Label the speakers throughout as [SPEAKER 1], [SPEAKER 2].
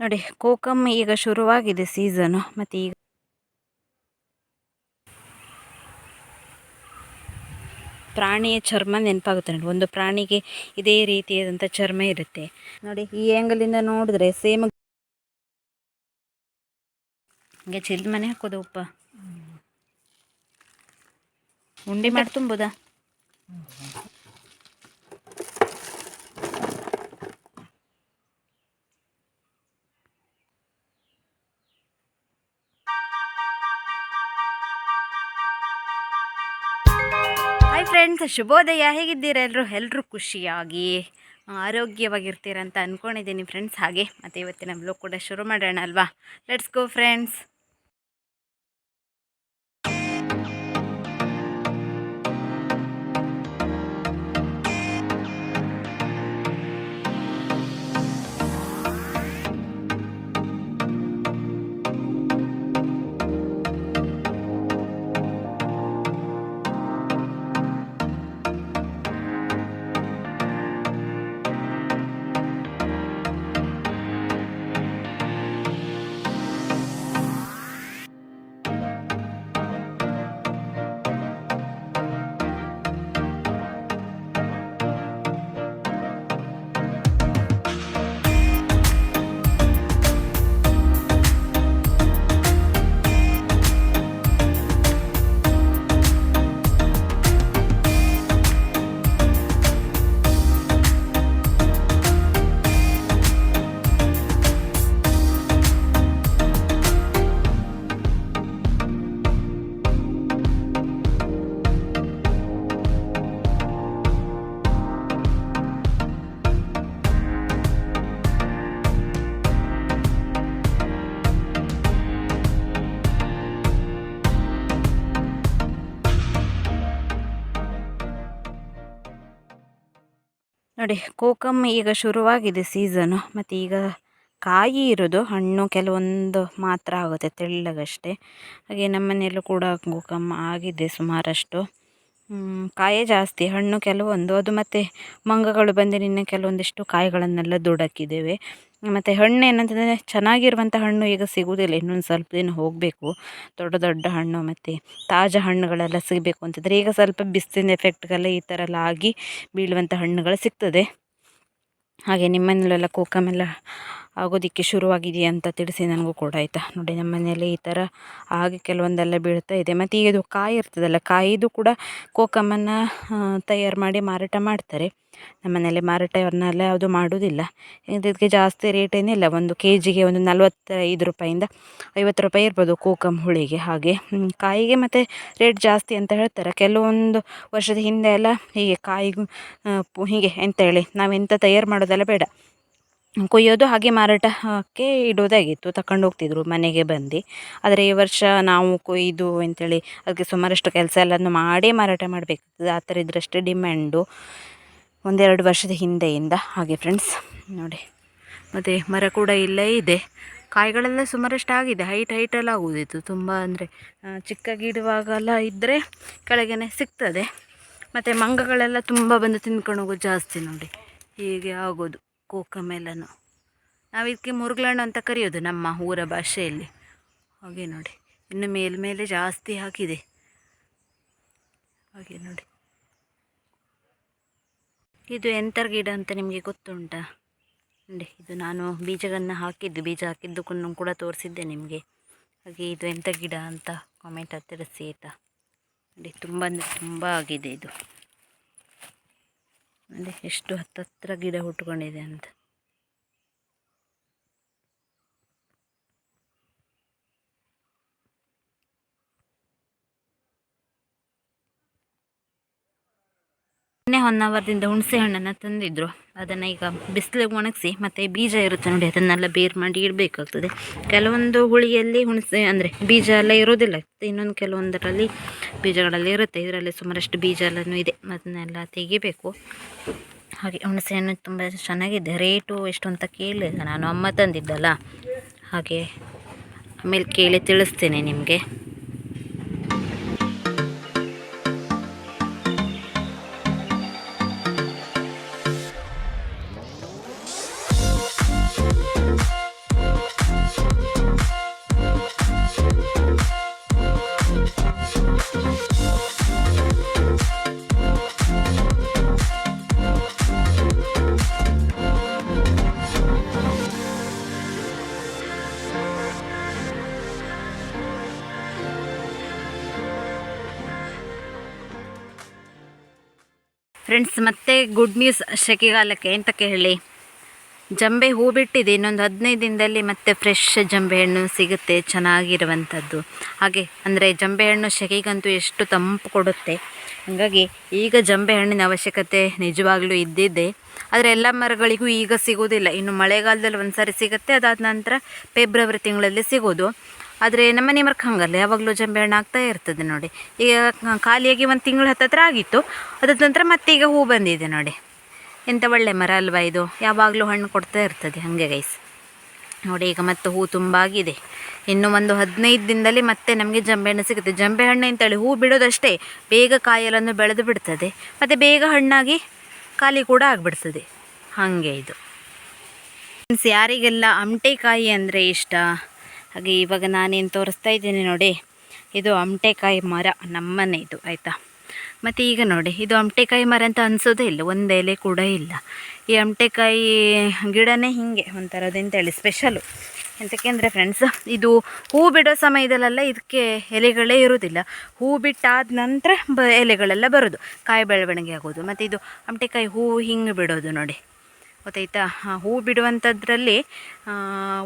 [SPEAKER 1] ನೋಡಿ ಕೋಕಮ್ ಈಗ ಶುರುವಾಗಿದೆ ಸೀಸನು. ಮತ್ತು ಈಗ ಪ್ರಾಣಿಯ ಚರ್ಮ ನೆನಪಾಗುತ್ತೆ ನೋಡಿ, ಒಂದು ಪ್ರಾಣಿಗೆ ಇದೇ ರೀತಿಯಾದಂಥ ಚರ್ಮ ಇರುತ್ತೆ. ನೋಡಿ, ಈ ಆ್ಯಂಗಲಿಂದ ನೋಡಿದ್ರೆ ಸೇಮ್ ಹಿಂಗೆ ಚಿಲ್ದ ಮನೆ ಹಾಕೋದು ಉಪ್ಪ. ಉಂಡೆ ಮಾಡಿ ತುಂಬೋದಾ? ಹಾಯ್ ಫ್ರೆಂಡ್ಸ್ ಶುಭೋದಯ. ಹೇಗಿದ್ದೀರಾ ಎಲ್ಲರೂ ಎಲ್ಲರೂ ಖುಷಿಯಾಗಿ ಆರೋಗ್ಯವಾಗಿರ್ತೀರ ಅಂತ ಅಂದ್ಕೊಂಡಿದ್ದೀನಿ ಫ್ರೆಂಡ್ಸ್ ಹಾಗೆ, ಮತ್ತು ಇವತ್ತಿನ ಬ್ಲೋಗ್ ಕೂಡ ಶುರು ಮಾಡೋಣ ಅಲ್ವಾ? ಲೆಟ್ಸ್ ಗೋ ಫ್ರೆಂಡ್ಸ್ ನೋಡಿ ಕೋಕಮ್ ಈಗ ಶುರುವಾಗಿದೆ ಸೀಸನು. ಮತ್ತು ಈಗ ಕಾಯಿ ಇರೋದು, ಹಣ್ಣು ಕೆಲವೊಂದು ಮಾತ್ರ ಆಗುತ್ತೆ, ತೆಳ್ಳಗಷ್ಟೇ. ಹಾಗೆ ನಮ್ಮನೆಯಲ್ಲೂ ಕೂಡ ಕೋಕಮ್ ಆಗಿದೆ ಸುಮಾರಷ್ಟು. ಕಾಯೇ ಜಾಸ್ತಿ. ಹಣ್ಣು ಕೆಲವೊಂದು, ಅದು ಮತ್ತು ಮಂಗಗಳು ಬಂದು ನಿನ್ನೆ ಕೆಲವೊಂದಿಷ್ಟು ಕಾಯಿಗಳನ್ನೆಲ್ಲ ದುಡಕಿದ್ದೇವೆ. ಮತ್ತು ಹಣ್ಣು ಏನಂತಂದರೆ ಚೆನ್ನಾಗಿರುವಂಥ ಹಣ್ಣು ಈಗ ಸಿಗುವುದಿಲ್ಲ. ಇನ್ನೊಂದು ಸ್ವಲ್ಪ ದಿನ ಹೋಗಬೇಕು. ದೊಡ್ಡ ದೊಡ್ಡ ಹಣ್ಣು, ಮತ್ತು ತಾಜಾ ಹಣ್ಣುಗಳೆಲ್ಲ ಸಿಗಬೇಕು ಅಂತಂದರೆ ಈಗ ಸ್ವಲ್ಪ ಬಿಸಿಲಿನ ಎಫೆಕ್ಟ್ಗೆಲ್ಲ ಈ ಥರ ಎಲ್ಲ ಆಗಿ ಬೀಳುವಂಥ ಹಣ್ಣುಗಳು ಸಿಗ್ತದೆ. ಹಾಗೆ ನಿಮ್ಮನೆಯಲ್ಲೆಲ್ಲ ಕೋಕಮೆಲ್ಲ ಆಗೋದಕ್ಕೆ ಶುರುವಾಗಿದೆಯಾ ಅಂತ ತಿಳಿಸಿ ನನಗೂ ಕೂಡ ಆಯಿತಾ? ನೋಡಿ ನಮ್ಮ ಮನೆಯಲ್ಲಿ ಈ ಥರ ಹಾಗೆ ಕೆಲವೊಂದೆಲ್ಲ ಬೀಳ್ತಾ ಇದೆ. ಮತ್ತು ಈಗ ಇದು ಕಾಯಿ ಇರ್ತದಲ್ಲ, ಕಾಯಿದು ಕೂಡ ಕೋಕಮ್ಮನ್ನು ತಯಾರು ಮಾಡಿ ಮಾರಾಟ ಮಾಡ್ತಾರೆ. ನಮ್ಮ ಮನೆಯಲ್ಲಿ ಮಾರಾಟವನ್ನೆಲ್ಲ ಯಾವುದು ಮಾಡೋದಿಲ್ಲ ಇದಕ್ಕೆ ಜಾಸ್ತಿ ರೇಟ್ ಏನಿಲ್ಲ. ಒಂದು ಕೆ ಜಿಗೆ ಒಂದು ನಲ್ವತ್ತೈದು ರೂಪಾಯಿಂದ ಐವತ್ತು ರೂಪಾಯಿ ಇರ್ಬೋದು ಕೋಕಮ್ ಹುಳಿಗೆ ಹಾಗೆ. ಕಾಯಿಗೆ ಮತ್ತು ರೇಟ್ ಜಾಸ್ತಿ ಅಂತ ಹೇಳ್ತಾರೆ. ಕೆಲವೊಂದು ವರ್ಷದ ಹಿಂದೆ ಎಲ್ಲ ಹೀಗೆ ಕಾಯಿಗೂ ಹೀಗೆ ಎಂತ ಹೇಳಿ, ನಾವೆಂತ ತಯಾರು ಮಾಡೋದೆಲ್ಲ ಬೇಡ. ಕೊಯ್ಯೋದು ಹಾಗೆ ಮಾರಾಟಕ್ಕೆ ಇಡೋದಾಗಿತ್ತು ತಕೊಂಡು ಹೋಗ್ತಿದ್ರು ಮನೆಗೆ ಬಂದು. ಆದರೆ ಈ ವರ್ಷ ನಾವು ಕೊಯ್ದು ಅಂಥೇಳಿ ಅದಕ್ಕೆ ಸುಮಾರಷ್ಟು ಕೆಲಸ ಎಲ್ಲನೂ ಮಾಡೇ ಮಾರಾಟ ಮಾಡಬೇಕಾಗ್ತದೆ. ಆ ಥರ ಇದ್ರಷ್ಟೇ ಡಿಮ್ಯಾಂಡು ಒಂದೆರಡು ವರ್ಷದ ಹಿಂದೆಯಿಂದ. ಹಾಗೆ ಫ್ರೆಂಡ್ಸ್ ನೋಡಿ. ಮತ್ತು ಮರ ಕೂಡ ಇಲ್ಲೇ ಇದೆ. ಕಾಯಿಗಳೆಲ್ಲ ಸುಮಾರಷ್ಟು ಆಗಿದೆ. ಹೈಟ್ ಹೈಟೆಲ್ಲ ಆಗೋದಿತ್ತು. ತುಂಬ ಅಂದರೆ ಚಿಕ್ಕ ಗಿಡವಾಗೆಲ್ಲ ಇದ್ದರೆ ಕೆಳಗೇನೆ ಸಿಗ್ತದೆ. ಮತ್ತು ಮಂಗಗಳೆಲ್ಲ ತುಂಬ ಬಂದು ತಿನ್ಕೊಂಡು ಹೋಗೋದು ಜಾಸ್ತಿ ನೋಡಿ. ಹೀಗೆ ಆಗೋದು. ಕೋಕಮೆಲ್ಲನು ನಾವು ಇದಕ್ಕೆ ಮುರುಗ್ಲಣ್ಣು ಅಂತ ಕರೆಯೋದು ನಮ್ಮ ಊರ ಭಾಷೆಯಲ್ಲಿ. ಹಾಗೆ ನೋಡಿ. ಇನ್ನು ಮೇಲ್ಮೇಲೆ ಜಾಸ್ತಿ ಹಾಕಿದೆ. ಹಾಗೆ ನೋಡಿ. ಇದು ಎಂಥರ ಗಿಡ ಅಂತ ನಿಮಗೆ ಗೊತ್ತುಂಟಾ? ನೋಡಿ, ಇದು ನಾನು ಬೀಜಗಳನ್ನು ಹಾಕಿದ್ದು, ಬೀಜ ಹಾಕಿದ್ದಕ್ಕೂ ಕೂಡ ತೋರಿಸಿದ್ದೆ ನಿಮಗೆ. ಹಾಗೆ ಇದು ಎಂಥ ಗಿಡ ಅಂತ ಕಾಮೆಂಟ್ ಹತ್ತಿರ ಆಯಿತಾ ನೋಡಿ, ತುಂಬ ಅಂದರೆ ತುಂಬ ಆಗಿದೆ ಇದು. ನೋಡಿ ಎಷ್ಟು ಹತ್ತತ್ರ ಗಿಡ ಹುಟ್ಕೊಂಡಿದೆ ಅಂತ. ಮೊನ್ನೆ ಹೊನ್ನಾವರದಿಂದ ಹುಣಸೆ ಹಣ್ಣನ್ನು ತಂದಿದ್ರು. ಅದನ್ನು ಈಗ ಬಿಸಿಲಿಗೆ ಒಣಗಿಸಿ ಮತ್ತು ಬೀಜ ಇರುತ್ತೆ ನೋಡಿ, ಅದನ್ನೆಲ್ಲ ಬೇರು ಮಾಡಿ ಇಡಬೇಕಾಗ್ತದೆ. ಕೆಲವೊಂದು ಹುಳಿಯಲ್ಲಿ ಹುಣಸೆ ಅಂದರೆ ಬೀಜ ಎಲ್ಲ ಇರೋದಿಲ್ಲ ಇನ್ನೊಂದು ಕೆಲವೊಂದರಲ್ಲಿ ಬೀಜಗಳಲ್ಲಿ ಇರುತ್ತೆ. ಇದರಲ್ಲಿ ಸುಮಾರಷ್ಟು ಬೀಜ ಎಲ್ಲನೂ ಇದೆ. ಅದನ್ನೆಲ್ಲ ತೆಗಿಬೇಕು. ಹಾಗೆ ಹುಣಸೆ ಹಣ್ಣು ತುಂಬ ಚೆನ್ನಾಗಿದೆ. ರೇಟು ಎಷ್ಟು ಅಂತ ಕೇಳಿಲ್ಲ ನಾನು ಅಮ್ಮ ತಂದಿದ್ದಲ್ಲ. ಹಾಗೆ ಆಮೇಲೆ ಕೇಳಿ ತಿಳಿಸ್ತೇನೆ ನಿಮಗೆ. ಫ್ರೆಂಡ್ಸ್, ಮತ್ತೆ ಗುಡ್ ನ್ಯೂಸ್ ಸೆಕೆಗಾಲಕ್ಕೆ ಅಂತ ಹೇಳಿ ಜಂಬೆ ಹೂ ಬಿಟ್ಟಿದೆ, ಇನ್ನೊಂದು ಹದಿನೈದು ದಿನದಲ್ಲಿ ಮತ್ತೆ ಫ್ರೆಶ್ ಜಂಬೆ ಹಣ್ಣು ಸಿಗುತ್ತೆ, ಚೆನ್ನಾಗಿರುವಂಥದ್ದು. ಹಾಗೆ, ಅಂದರೆ ಜಂಬೆ ಹಣ್ಣು ಸೆಕೆಗಂತೂ ಎಷ್ಟು ತಂಪು ಕೊಡುತ್ತೆ. ಹಾಗಾಗಿ ಈಗ ಜಂಬೆ ಹಣ್ಣಿನ ಅವಶ್ಯಕತೆ ನಿಜವಾಗ್ಲೂ ಇದ್ದಿದೆ ಆದರೆ ಎಲ್ಲ ಮರಗಳಿಗೂ ಈಗ ಸಿಗೋದಿಲ್ಲ ಇನ್ನು ಮಳೆಗಾಲದಲ್ಲಿ ಒಂದು ಸಾರಿ ಸಿಗುತ್ತೆ, ಅದಾದ ನಂತರ ಫೆಬ್ರವರಿ ತಿಂಗಳಲ್ಲಿ ಸಿಗೋದು ಆದರೆ ನಮ್ಮನೆ ಮರಕ್ಕೆ ಹಂಗಲ್ಲ, ಯಾವಾಗಲೂ ಜಂಬೆ ಹಣ್ಣು ಆಗ್ತಾ ಇರ್ತದೆ ನೋಡಿ. ಈಗ ಖಾಲಿಯಾಗಿ ಒಂದು ತಿಂಗಳು ಹತ್ತತ್ರ ಆಗಿತ್ತು, ಅದಾದ ನಂತರ ಮತ್ತೆ ಈಗ ಹೂ ಬಂದಿದೆ ನೋಡಿ. ಎಂಥ ಒಳ್ಳೆ ಮರ ಅಲ್ವಾ ಇದು? ಯಾವಾಗಲೂ ಹಣ್ಣು ಕೊಡ್ತಾ ಇರ್ತದೆ ಹಾಗೆ ಗೈಸ್ ನೋಡಿ, ಈಗ ಮತ್ತೆ ಹೂ ತುಂಬ ಆಗಿದೆ. ಇನ್ನು ಒಂದು ಹದಿನೈದು ದಿನದಲ್ಲಿ ಮತ್ತೆ ನಮಗೆ ಜಂಬೆ ಹಣ್ಣು ಸಿಗುತ್ತೆ. ಜಂಬೆ ಹಣ್ಣು ಅಂತೇಳಿ ಹೂ ಬಿಡೋದಷ್ಟೇ ಬೇಗ ಕಾಯಲನ್ನು ಬೆಳೆದು ಬಿಡ್ತದೆ. ಮತ್ತು ಬೇಗ ಹಣ್ಣಾಗಿ ಖಾಲಿ ಕೂಡ ಆಗಿಬಿಡ್ತದೆ. ಹಾಗೆ ಇದು. ಮೀನ್ಸ್ ಯಾರಿಗೆಲ್ಲ ಅಮಟೆಕಾಯಿ ಅಂದರೆ ಇಷ್ಟ? ಹಾಗೆ ಇವಾಗ ನಾನೇನು ತೋರಿಸ್ತಾ ಇದ್ದೀನಿ ನೋಡಿ, ಇದು ಅಮಟೆಕಾಯಿ ಮರ ನಮ್ಮನೆ ಇದು ಆಯಿತಾ? ಮತ್ತು ಈಗ ನೋಡಿ, ಇದು ಅಮಟೆಕಾಯಿ ಮರ ಅಂತ ಅನಿಸೋದೇ ಇಲ್ಲ, ಒಂದು ಎಲೆ ಕೂಡ ಇಲ್ಲ. ಈ ಅಮಟೆಕಾಯಿ ಗಿಡನೇ ಹೀಗೆ ಹೇಳಿ ಸ್ಪೆಷಲು ಎಂತಕ್ಕೆ ಅಂದರೆ ಫ್ರೆಂಡ್ಸ್ ಇದು ಹೂ ಬಿಡೋ ಸಮಯದಲ್ಲೆಲ್ಲ ಇದಕ್ಕೆ ಎಲೆಗಳೇ ಇರೋದಿಲ್ಲ. ಹೂ ಬಿಟ್ಟಾದ ನಂತರ ಬ ಎಲೆಗಳೆಲ್ಲ ಬರೋದು, ಕಾಯಿ ಬೆಳವಣಿಗೆ ಆಗೋದು. ಮತ್ತು ಇದು ಅಮಟೆಕಾಯಿ ಹೂ ಹಿಂಗೆ ಬಿಡೋದು ನೋಡಿ. ಗೊತ್ತಾಯ್ತಾ? ಹೂ ಬಿಡುವಂಥದ್ರಲ್ಲಿ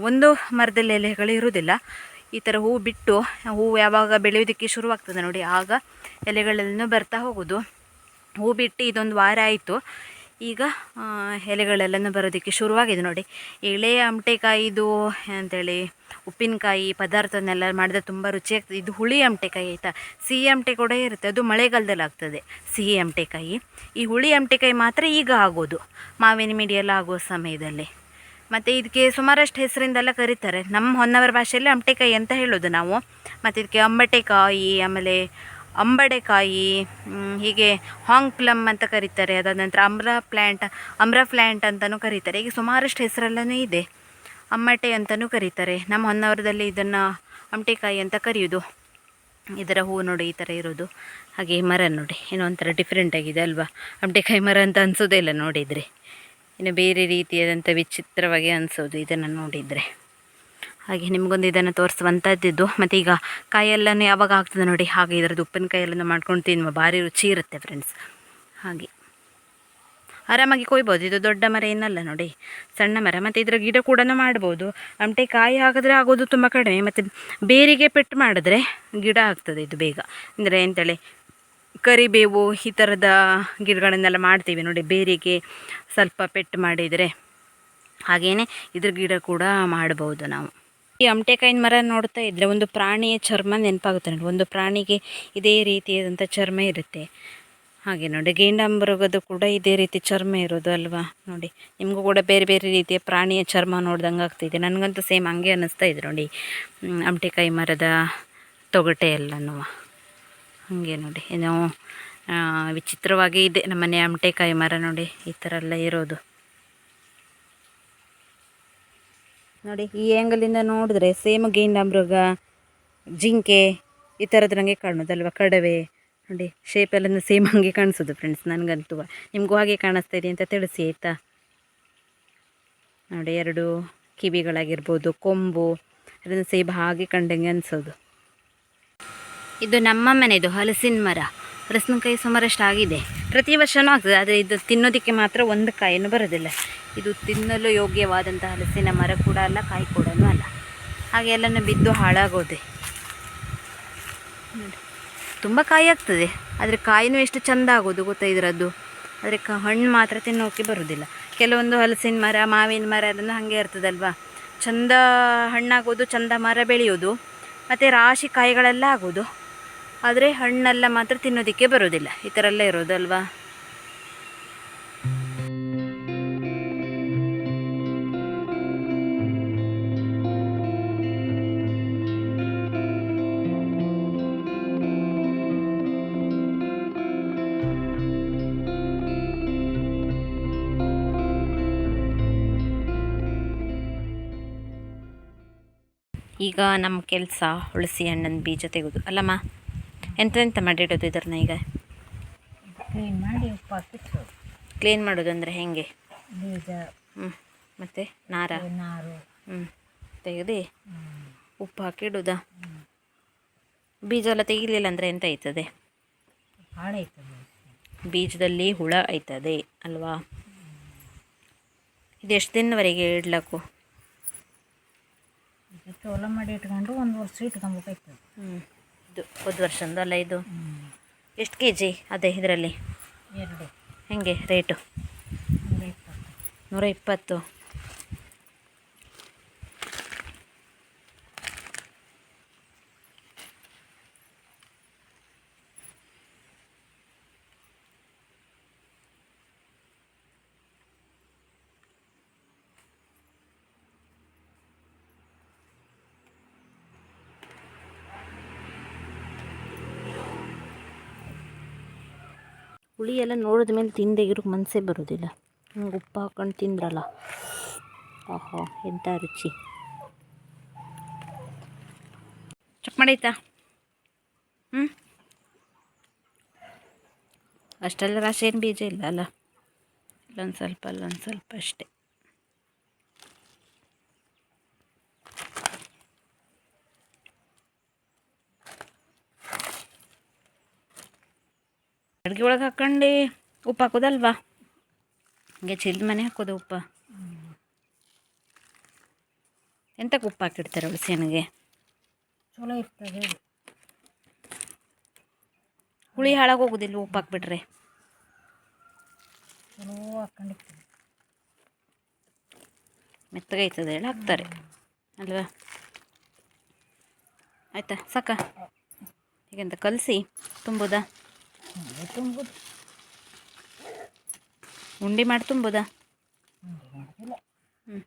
[SPEAKER 1] ಒಂದು ಮರದಲ್ಲಿ ಎಲೆಗಳು ಇರುವುದಿಲ್ಲ. ಈ ಥರ ಹೂ ಬಿಟ್ಟು, ಹೂ ಯಾವಾಗ ಬೆಳೆಯೋದಕ್ಕೆ ಶುರುವಾಗ್ತದೆ ನೋಡಿ, ಆಗ ಎಲೆಗಳೆಲ್ಲ ಬರ್ತಾ ಹೋಗೋದು. ಹೂ ಬಿಟ್ಟು ಇದೊಂದು ವಾರ ಆಯಿತು. ಈಗ ಎಲೆಗಳೆಲ್ಲ ಎಲೆಗಳೆಲ್ಲನೂ ಬರೋದಕ್ಕೆ ಶುರುವಾಗಿದೆ ನೋಡಿ. ಎಳೆ, ಅಮಟೆಕಾಯಿದು, ಅಂತೇಳಿ ಉಪ್ಪಿನಕಾಯಿ ಪದಾರ್ಥನೆಲ್ಲ ಮಾಡಿದ್ರೆ ತುಂಬ ರುಚಿಯಾಗ್ತದೆ. ಇದು ಹುಳಿ ಅಮಟೆಕಾಯಿ ಆಯಿತಾ? ಸಿಹಿ ಕೂಡ ಇರುತ್ತೆ. ಅದು ಮಳೆಗಾಲದಲ್ಲಿ ಆಗ್ತದೆ, ಸಿಹಿ ಅಮಟೆಕಾಯಿ ಈ ಹುಳಿ ಅಮಟೆಕಾಯಿ ಮಾತ್ರ ಈಗ ಆಗೋದು ಮಾವಿನ ಮಿಡಿಯೆಲ್ಲ ಆಗೋ ಸಮಯದಲ್ಲಿ. ಮತ್ತು ಇದಕ್ಕೆ ಸುಮಾರಷ್ಟು ಹೆಸರಿಂದೆಲ್ಲ ಕರೀತಾರೆ. ನಮ್ಮ ಹೊನ್ನವರ ಭಾಷೆಯಲ್ಲಿ ಅಮಟೆಕಾಯಿ ಅಂತ ಹೇಳೋದು ನಾವು. ಮತ್ತು ಇದಕ್ಕೆ ಅಂಬಟೆಕಾಯಿ ಆಮೇಲೆ ಅಂಬಡೆಕಾಯಿ ಹೀಗೆ ಹಾಂಗ್ ಪ್ಲಮ್ ಅಂತ ಕರೀತಾರೆ. ಅದಾದ ನಂತರ ಅಮ್ರ ಪ್ಲ್ಯಾಂಟ್ ಅಮ್ರ ಪ್ಲ್ಯಾಂಟ್ ಅಂತಲೂ ಕರೀತಾರೆ. ಈಗ ಸುಮಾರಷ್ಟು ಹೆಸರೆಲ್ಲನೂ ಇದೆ. ಅಮ್ಮಟೆ ಅಂತಲೂ ಕರೀತಾರೆ. ನಮ್ಮ ಹೊನ್ನವರದಲ್ಲಿ ಇದನ್ನು ಅಮಟೆಕಾಯಿ ಅಂತ ಕರೆಯೋದು. ಇದರ ಹೂ ನೋಡಿ ಈ ಥರ ಇರೋದು. ಹಾಗೆ ಮರ ನೋಡಿ. ಏನೋ ಒಂಥರ ಡಿಫ್ರೆಂಟ್ ಆಗಿದೆ ಅಲ್ವಾ? ಅಮಟೆಕಾಯಿ ಮರ ಅಂತ ಅನಿಸೋದೇ ಇಲ್ಲ ನೋಡಿದರೆ. ಇನ್ನು ಬೇರೆ ರೀತಿಯಾದಂಥ ವಿಚಿತ್ರವಾಗಿ ಅನಿಸೋದು ಇದನ್ನು ನೋಡಿದರೆ. ಹಾಗೆ ನಿಮಗೊಂದು ಇದನ್ನು ತೋರಿಸುವಂಥದ್ದಿದ್ದು ಮತ್ತು ಈಗ ಕಾಯೆಲ್ಲನೂ ಯಾವಾಗ ಆಗ್ತದೆ ನೋಡಿ. ಹಾಗೆ ಇದರದ್ದು ಎಲ್ಲ ಮಾಡ್ಕೊಂಡು ತಿನ್ನುವ ಭಾರಿ ರುಚಿ ಇರುತ್ತೆ ಫ್ರೆಂಡ್ಸ್ ಹಾಗೆ. ಆರಾಮಾಗಿ ಕೊಯ್ಬೋದು. ಇದು ದೊಡ್ಡ ಮರ ಏನಲ್ಲ ನೋಡಿ. ಸಣ್ಣ ಮರ. ಮತ್ತು ಇದರ ಗಿಡ ಕೂಡ ಮಾಡ್ಬೋದು. ಅಂಟೆ ಕಾಯಿ ಹಾಕಿದ್ರೆ ಆಗೋದು ತುಂಬ ಕಡಿಮೆ. ಮತ್ತು ಬೇರಿಗೆ ಪೆಟ್ಟು ಮಾಡಿದ್ರೆ ಗಿಡ ಆಗ್ತದೆ ಇದು ಬೇಗ. ಅಂದರೆ ಎಂತೇಳಿ, ಕರಿಬೇವು ಈ ಥರದ ಗಿಡಗಳನ್ನೆಲ್ಲ ಮಾಡ್ತೀವಿ ನೋಡಿ. ಬೇರಿಗೆ ಸ್ವಲ್ಪ ಪೆಟ್ಟು ಮಾಡಿದರೆ ಹಾಗೆಯೇ ಇದ್ರ ಗಿಡ ಕೂಡ ಮಾಡ್ಬೋದು ನಾವು. ಈ ಅಮಟೆಕಾಯಿನ ಮರ ನೋಡ್ತಾ ಇದ್ದರೆ ಒಂದು ಪ್ರಾಣಿಯ ಚರ್ಮ ನೆನಪಾಗುತ್ತೆ ನೋಡಿ. ಒಂದು ಪ್ರಾಣಿಗೆ ಇದೇ ರೀತಿಯಾದಂಥ ಚರ್ಮ ಇರುತ್ತೆ. ಹಾಗೆ ನೋಡಿ ಗೇಂಡಾಮೃಗದ್ದು ಕೂಡ ಇದೇ ರೀತಿ ಚರ್ಮ ಇರೋದು ಅಲ್ವಾ? ನೋಡಿ, ನಿಮಗೂ ಕೂಡ ಬೇರೆ ಬೇರೆ ರೀತಿಯ ಪ್ರಾಣಿಯ ಚರ್ಮ ನೋಡ್ದಂಗೆ ಆಗ್ತಿದೆ. ನನಗಂತೂ ಸೇಮ್ ಹಂಗೆ ಅನ್ನಿಸ್ತಾ ಇದೆ ನೋಡಿ. ಅಮಟೆಕಾಯಿ ಮರದ ತೊಗಟೆ ಎಲ್ಲನೂ. ಹಾಗೆ ನೋಡಿ, ಏನೋ ವಿಚಿತ್ರವಾಗಿ ಇದೆ ನಮ್ಮನೆ ಅಮಟೆಕಾಯಿ ಮರ ನೋಡಿ, ಈ ಥರ ಎಲ್ಲ ಇರೋದು. ನೋಡಿ, ಈ ಆ್ಯಂಗಲಿಂದ ನೋಡಿದ್ರೆ ಸೇಮ್ ಗೇಂಡಾಮೃಗ ಜಿಂಕೆ, ಈ ಥರದ್ದು ಕಾಣೋದಲ್ವ? ಕಡವೆ. ನೋಡಿ ಶೇಪೆಲ್ಲ ಸೇಮ್ ಹಾಗೆ ಕಾಣಿಸೋದು ಫ್ರೆಂಡ್ಸ್ ನನಗಂತೂ. ನಿಮಗೂ ಹಾಗೆ ಕಾಣಿಸ್ತಾ ಇದೆ ಅಂತ ತಿಳಿಸಿ, ಆಯಿತಾ? ನೋಡಿ, ಎರಡು ಕಿವಿಗಳಾಗಿರ್ಬೋದು, ಕೊಂಬು, ಅದನ್ನು ಸೇಬು ಹಾಗೆ ಕಂಡಂಗೆ ಅನಿಸೋದು. ಇದು ನಮ್ಮ ಮನೆದು ಹಲಸಿನ ಮರ. ಹಲಸಿನಕಾಯಿ ಸುಮಾರಷ್ಟು ಆಗಿದೆ. ಪ್ರತಿ ವರ್ಷವೂ ಆಗ್ತದೆ, ಆದರೆ ಇದು ತಿನ್ನೋದಕ್ಕೆ ಮಾತ್ರ ಒಂದು ಕಾಯಿನೂ ಬರೋದಿಲ್ಲ. ಇದು ತಿನ್ನಲು ಯೋಗ್ಯವಾದಂಥ ಹಲಸಿನ ಮರ ಕೂಡ ಅಲ್ಲ, ಕಾಯಿ ಕೂಡ ಅಲ್ಲ. ಹಾಗೆ ಎಲ್ಲನೂ ಬಿದ್ದು ಹಾಳಾಗೋದೆ. ನೋಡಿ. ತುಂಬ ಕಾಯಿ ಆಗ್ತದೆ ಆದರೆ ಕಾಯಿನೂ ಎಷ್ಟು ಚೆಂದ ಆಗೋದು ಗೊತ್ತಾ ಇದರದ್ದು? ಆದರೆ ಕ ಹಣ್ಣು ಮಾತ್ರ ತಿನ್ನೋಕ್ಕೆ ಬರೋದಿಲ್ಲ. ಕೆಲವೊಂದು ಹಲಸಿನ ಮರ, ಮಾವಿನ ಮರ ಅದನ್ನು ಹಾಗೆ ಇರ್ತದಲ್ವಾ? ಚಂದ ಹಣ್ಣಾಗೋದು, ಚಂದ ಮರ ಬೆಳೆಯೋದು, ಮತ್ತು ರಾಶಿ ಕಾಯಿಗಳೆಲ್ಲ ಆಗೋದು. ಆದರೆ ಹಣ್ಣೆಲ್ಲ ಮಾತ್ರ ತಿನ್ನೋದಕ್ಕೆ ಬರೋದಿಲ್ಲ. ಈ ಥರ ಎಲ್ಲ ಇರೋದಲ್ವಾ? ಈಗ ನಮ್ಮ ಕೆಲಸ ಹುಳಸಿ ಹಣ್ಣಿನ ಬೀಜ ತೆಗೆದು. ಅಲ್ಲಮ್ಮ ಎಂತೆಂತ ಮಾಡಿಡೋದು ಇದನ್ನ ಈಗ?
[SPEAKER 2] ಕ್ಲೀನ್ ಮಾಡಿ
[SPEAKER 1] ಕ್ಲೀನ್ ಮಾಡೋದು ಅಂದರೆ ಹೆಂಗೆ?
[SPEAKER 2] ಬೀಜ.
[SPEAKER 1] ಹ್ಞೂ ಮತ್ತು ನಾರ?
[SPEAKER 2] ನಾರು.
[SPEAKER 1] ಹ್ಞೂ ತೆಗೆದು ಉಪ್ಪು ಹಾಕಿ ಇಡೋದಾ? ಬೀಜ ಎಲ್ಲ ತೆಗಿಲಿಲ್ಲ ಅಂದರೆ ಎಂತ ಆಯ್ತದೆ? ಬೀಜದಲ್ಲಿ ಹುಳ ಆಯ್ತದೆ ಅಲ್ವಾ? ಇದು ಎಷ್ಟು ದಿನವರೆಗೆ ಇಡ್ಲಕ್ಕು?
[SPEAKER 2] ಇದು ಚೋಲ ಮಾಡಿ ಇಟ್ಕೊಂಡು ಒಂದು ವರ್ಷ ಇಟ್ಕೊಬೇಕಾಯ್ತು
[SPEAKER 1] ಹ್ಞೂ ಇದು ಒಂದು ವರ್ಷದ್ದು ಅಲ್ಲ ಇದು? ಎಷ್ಟು ಕೆ ಜಿ ಅದೇ ಇದರಲ್ಲಿ?
[SPEAKER 2] ಎರಡು.
[SPEAKER 1] ಹೆಂಗೆ ರೇಟು?
[SPEAKER 2] ನೂರ ಇಪ್ಪತ್ತು
[SPEAKER 1] ಹುಳಿ ಎಲ್ಲ ನೋಡಿದ ಮೇಲೆ ತಿಂದೆ ಇರೋಕ್ಕೆ ಮನಸ್ಸೇ ಬರೋದಿಲ್ಲ. ಹಂಗೆ ಉಪ್ಪು ಹಾಕ್ಕೊಂಡು ತಿಂದ್ರಲ್ಲ. ಓಹೋ ಎಂಥ ರುಚಿ. ಚಕ್ ಮಾಡೈತಾ ಹ್ಞೂ ಅಷ್ಟೆಲ್ಲ ರಾಶಿ ಏನು ಬೀಜ ಇಲ್ಲ ಅಲ್ಲ? ಇಲ್ಲೊಂದು ಸ್ವಲ್ಪ ಅಲ್ಲೊಂದು ಸ್ವಲ್ಪ ಅಷ್ಟೇ. ಅಡುಗೆ ಒಳಗೆ ಹಾಕ್ಕೊಂಡು ಉಪ್ಪು ಹಾಕೋದಲ್ವಾ? ಹಿಂಗೆ ಚಿಲ್ದ ಮನೆ ಹಾಕೋದು ಉಪ್ಪು. ಎಂತಕ್ಕೆ ಉಪ್ಪು ಹಾಕಿಡ್ತಾರೆ ಹುಣಸೆಹಣ್ಣಿಗೆ
[SPEAKER 2] ಚಲೋ ಇರ್ತದೆ
[SPEAKER 1] ಹುಳಿ. ಹಾಳಾಗೋಗೋದಿಲ್ಲ ಉಪ್ಪು ಹಾಕ್ಬಿಟ್ರೆ?
[SPEAKER 2] ಚಲೋ ಹಾಕೊಂಡು
[SPEAKER 1] ಮೆತ್ತಗೈತದೆ ಹೇಳಿ ಹಾಕ್ತಾರೆ. ಅಲ್ವಾ? ಆಯಿತಾ ಸಾಕ? ಹೀಗಂತ ಕಲಸಿ ತುಂಬೋದಾ?
[SPEAKER 2] ತುಂಬೋದು
[SPEAKER 1] ಉಂಡೆ ಮಾಡಿ ತುಂಬೋದಾ?
[SPEAKER 2] ಮಾಡೋದಿಲ್ಲ
[SPEAKER 1] ಹ್ಞೂ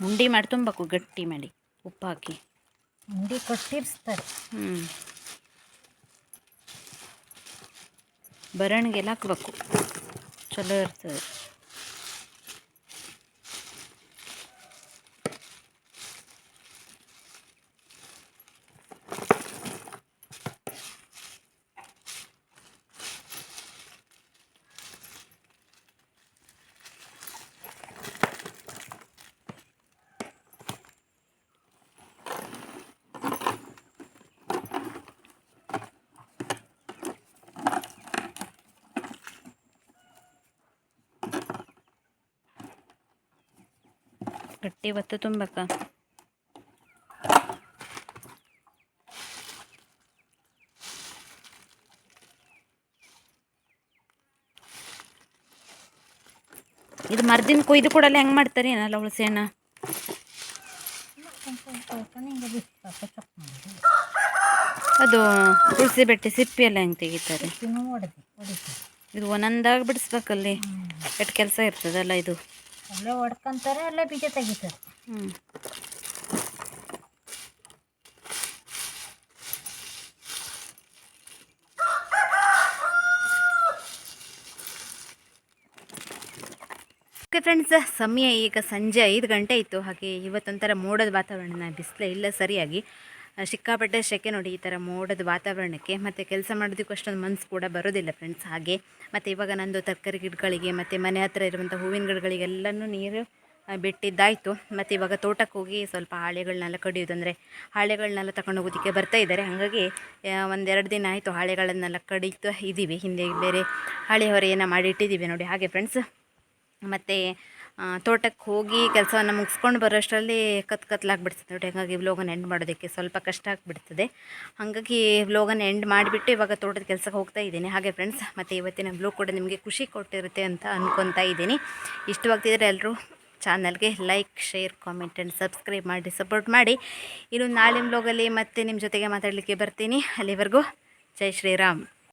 [SPEAKER 1] ಉಂಡೆ ಮಾಡಿ ತುಂಬಬೇಕು ಗಟ್ಟಿ ಮಾಡಿ ಉಪ್ಪು ಹಾಕಿ
[SPEAKER 2] ಉಂಡೆ ಕೊಟ್ಟಿರ್ಸ್ತಾರೆ.
[SPEAKER 1] ಹ್ಞೂ ಬರಣಿಗೆಲ್ಲ ಹಾಕ್ಬೇಕು. ಚಲೋ ಇರ್ತದೆ. ಗಟ್ಟಿ ಬತ್ತು ತುಂಬಕ ಇದು ಮರದಿನ ಕೊಯ್ದು ಕೊಡಲ್ಲ ಹೆಂಗೆ ಮಾಡ್ತಾರೆ ಏನಲ್ಲ ಹಣ್ಣು
[SPEAKER 2] ಮಾಡಿ
[SPEAKER 1] ಅದು ತುಳಸಿ ಬೆಟ್ಟೆ ಸಿಪ್ಪಿ ಎಲ್ಲ ಹೆಂಗೆ ತೆಗಿತಾರೆ? ಇದು ಒಂದೊಂದಾಗಿ ಬಿಡಿಸ್ಬೇಕಲ್ಲಿ. ಕೆಟ್ಟ ಕೆಲಸ ಇರ್ತದಲ್ಲ ಇದು.
[SPEAKER 2] ಅಲ್ಲೇ ಹೊಡ್ಕೊಂತಾರೆ ಅಲ್ಲೇ ಬೀಜ ತೆಗಿತಾರೆ.
[SPEAKER 1] ಹ್ಞೂ ಓಕೆ ಫ್ರೆಂಡ್ಸ್ ಸಮಯ ಈಗ ಸಂಜೆ ಐದು ಗಂಟೆ ಇತ್ತು ಹಾಗೆ ಇವತ್ತೊಂಥರ ಮೋಡದ ವಾತಾವರಣ ಬಿಸಿಲೇ ಇಲ್ಲ ಸರಿಯಾಗಿ. ಸಿಕ್ಕಾಪಟ್ಟೆ ಶೆಕೆ ನೋಡಿ ಈ ಥರ ಮೋಡದ ವಾತಾವರಣಕ್ಕೆ ಮತ್ತು ಕೆಲಸ ಮಾಡೋದಕ್ಕೂ ಅಷ್ಟೊಂದು ಮನಸ್ಸು ಕೂಡ ಬರೋದಿಲ್ಲ ಫ್ರೆಂಡ್ಸ್ ಹಾಗೆ. ಮತ್ತು ಇವಾಗ ನಂದು ತರಕಾರಿ ಗಿಡಗಳಿಗೆ ಮತ್ತು ಮನೆ ಹತ್ರ ಇರುವಂಥ ಹೂವಿನ ಗಿಡಗಳಿಗೆಲ್ಲನೂ ನೀರು ಬಿಟ್ಟಿದ್ದಾಯಿತು. ಮತ್ತು ಇವಾಗ ತೋಟಕ್ಕೆ ಹೋಗಿ ಸ್ವಲ್ಪ ಹಾಳೆಗಳನ್ನೆಲ್ಲ ಕಡಿಯೋದಂದರೆ ಹಾಳೆಗಳನ್ನೆಲ್ಲ ತಗೊಂಡು ಹೋಗೋದಕ್ಕೆ ಬರ್ತಾ ಇದ್ದಾರೆ. ಹಾಗಾಗಿ ಒಂದೆರಡು ದಿನ ಆಯಿತು ಹಾಳೆಗಳನ್ನೆಲ್ಲ ಕಡಿತಾ ಇದ್ದೀವಿ ಹಿಂದೆ ಬೇರೆ ಹಾಳೆ ಹೊರೆಯನ್ನು ಮಾಡಿ ಇಟ್ಟಿದ್ದೀವಿ ನೋಡಿ. ಹಾಗೆ ಫ್ರೆಂಡ್ಸ್ ಮತ್ತು ತೋಟಕ್ಕೆ ಹೋಗಿ ಕೆಲಸವನ್ನು ಮುಗಿಸ್ಕೊಂಡು ಬರೋಷ್ಟರಲ್ಲಿ ಕತ್ ಕತ್ಲಾಗ್ಬಿಡ್ತದೆ. ನೋಡಿ, ಹಾಗಾಗಿ ವ್ಲೋಗನ್ ಎಂಡ್ ಮಾಡೋದಕ್ಕೆ ಸ್ವಲ್ಪ ಕಷ್ಟ ಆಗಿಬಿಡ್ತದೆ. ಹಾಗಾಗಿ ವ್ಲೋಗನ್ ಎಂಡ್ ಮಾಡಿಬಿಟ್ಟು ಇವಾಗ ತೋಟದ ಕೆಲಸಕ್ಕೆ ಹೋಗ್ತಾ ಇದ್ದೀನಿ. ಹಾಗೆ ಫ್ರೆಂಡ್ಸ್ ಮತ್ತು ಇವತ್ತಿನ ಬ್ಲೂ ಕೂಡ ನಿಮಗೆ ಖುಷಿ ಕೊಟ್ಟಿರುತ್ತೆ ಅಂತ ಅಂದ್ಕೊತಾ ಇದ್ದೀನಿ. ಇಷ್ಟವಾಗ್ತಿದ್ರೆ ಎಲ್ಲರೂ ಚಾನಲ್ಗೆ like share comment and subscribe ಮಾಡಿ ಸಪೋರ್ಟ್ ಮಾಡಿ. ಇನ್ನು ನಾಳೆ ಬ್ಲೋಗಲ್ಲಿ ಮತ್ತೆ ನಿಮ್ಮ ಜೊತೆಗೆ ಮಾತಾಡಲಿಕ್ಕೆ ಬರ್ತೀನಿ. ಅಲ್ಲಿವರೆಗೂ ಜೈ ಶ್ರೀರಾಮ್.